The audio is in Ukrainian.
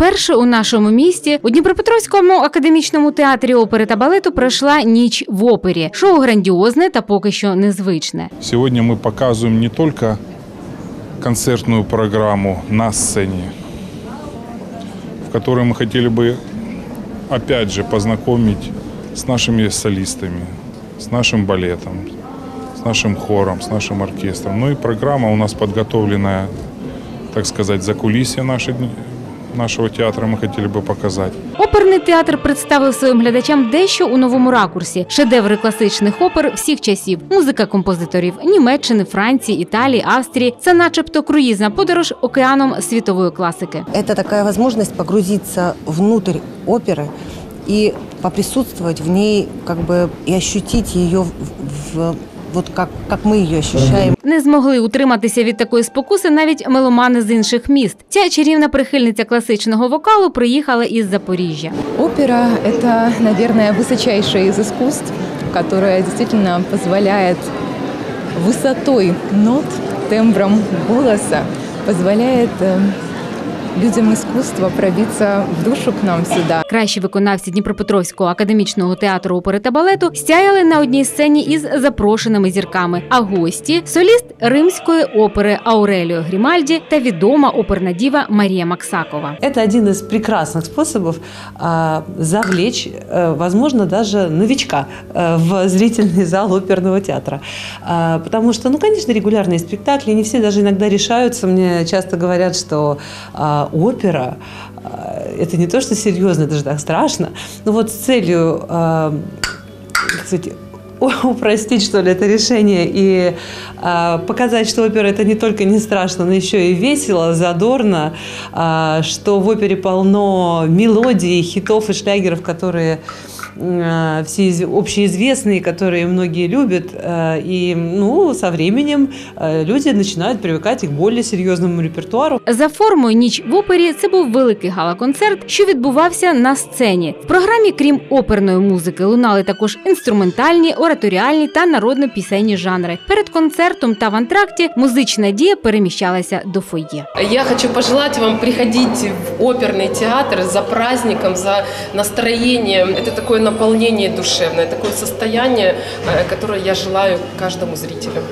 Вперше у нашому місті у Дніпропетровському академічному театрі опери та балету пройшла ніч в опері. Шоу грандіозне та поки що незвичне. Сегодня мы показываем не только концертную программу на сцене, в которой мы хотели бы опять же познакомить с нашими солистами, с нашим балетом, с нашим хором, с нашим оркестром. Ну и программа у нас подготовленная, так сказать, за кулисье нашей- нашего театра мы хотели бы показать. Оперний театр представив своїм глядачам дещо у новому ракурсі: шедеври класичних опер всіх часів, музика композиторів Німеччини, Франції, Італії, Австрії. Це, начебто, круїзна подорож океаном світової класики. Это такая возможность погрузиться внутрь оперы и поприсутствовать в ней, как бы и ощутить ее в, в- вот как, как мы ее ощущаем. Не змогли утриматися від такої спокуси навіть меломани з інших міст. Ця чарівна прихильниця класичного вокалу приїхала із Запоріжжя. Опера – это, наверное, высочайшее из искусств, которое действительно позволяет высотой нот, тембром голоса, позволяет э, людям искусства пробиться в душу к нам сюда. Кращі виконавці Дніпропетровського академічного театру опери та балету сяяли на одній сцені із запрошеними зірками. А гості соліст римської опери Ауреліо Грімальді та відома оперна діва Марія Максакова. Это один из прекрасных способов а, завлечь, э, возможно, даже новичка э, в зрительный зал оперного театра. А, потому что, ну, конечно, регулярные спектакли, не все даже иногда решаются. Мне часто говорят, что опера а, это не то, что серьезно, это же так страшно. Но вот с целью, так сказать, упростить, что ли, это решение и а, показать, что опера это не только не страшно, но еще и весело, задорно, а, что в опере полно мелодий, хитов и шлягеров, которые а, все из- общеизвестные, которые многие любят. а, И ну, со временем а, люди начинают привыкать и к более серьезному репертуару. За формою ніч в опері це був великий гала-концерт, що відбувався на сцені. В програмі, крім оперної музики, лунали також інструментальні, ораторіальні та народно-пісенні жанри. Перед концертом та в антракті музична дія переміщалася до фойє. Я хочу пожелать вам приходить в оперный театр за праздником, за настроением. Это такое наполнение душевное, такое состояние, э, которое я желаю каждому зрителю.